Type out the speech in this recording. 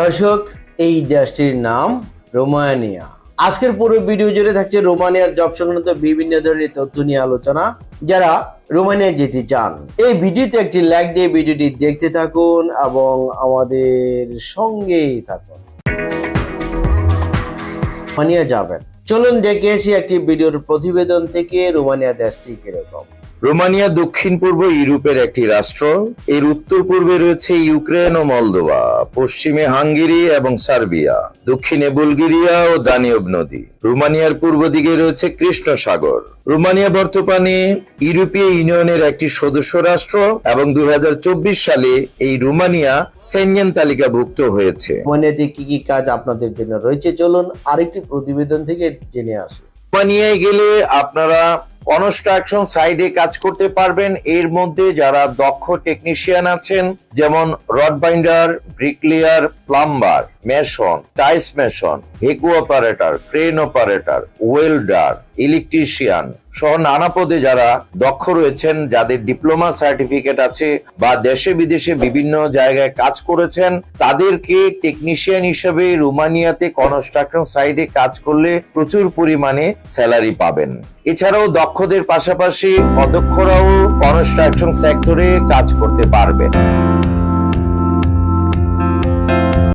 দর্শক, এই দেশটির নাম রোমানিয়া। আজকের পুরো ভিডিও জুড়ে থাকছে রোমানিয়ার জব সংক্রান্ত বিভিন্ন ধরনের তথ্য নিয়ে আলোচনা। যারা রোমানিয়া যেতে চান, এই ভিডিওতে একটি লাইক দিয়ে ভিডিওটি দেখতে থাকুন এবং আমাদের সঙ্গেই থাকুন। রোমানিয়া যাবেন। চলুন দেখে আসি একটি ভিডিওর প্রতিবেদন থেকে রোমানিয়া দেশটি কীরকম। রোমানিয়া দক্ষিণ পূর্ব ইউরোপের একটি রাষ্ট্র। এর উত্তর পূর্বে রয়েছে ইউক্রেন ও মলদোভা পশ্চিমে হাঙ্গেরি এবং সার্বিয়া দক্ষিণে বুলগেরিয়া ও দানিয়ব নদী। রোমানিয়ার পূর্ব দিকে রয়েছে কৃষ্ণ সাগর রোমানিয়া বর্তমানে ইউরোপীয় ইউনিয়নের একটি সদস্য রাষ্ট্র এবং দুই হাজার চব্বিশ সালে এই রোমানিয়া সেনজেন তালিকাভুক্ত হয়েছে। রোমানিয়াতে কি কি কাজ আপনাদের জন্য রয়েছে? চলুন আরেকটি প্রতিবেদন থেকে জেনে আসুন রোমানিয়ায় গেলে আপনারা কনস্ট্রাকশন সাইডে কাজ করতে পারবেন। এর মধ্যে যারা দক্ষ টেকনিশিয়ান আছেন, যেমন rod binder bricklayer plumber mason tiles mason ভেকু operator crane operator welder electrician সহ নানা পদে যারা দক্ষ রয়েছেন, যাদের ডিপ্লোমা সার্টিফিকেট আছে বা দেশে বিদেশে বিভিন্ন জায়গায় কাজ করেছেন, তাদেরকে টেকনিশিয়ান হিসেবে রোমানিয়াতে কনস্ট্রাকশন সাইডে কাজ করলে প্রচুর পরিমাণে স্যালারি পাবেন। এছাড়াও দক্ষদের পাশাপাশি অদক্ষরাও কনস্ট্রাকশন সেক্টরে কাজ করতে পারবেন।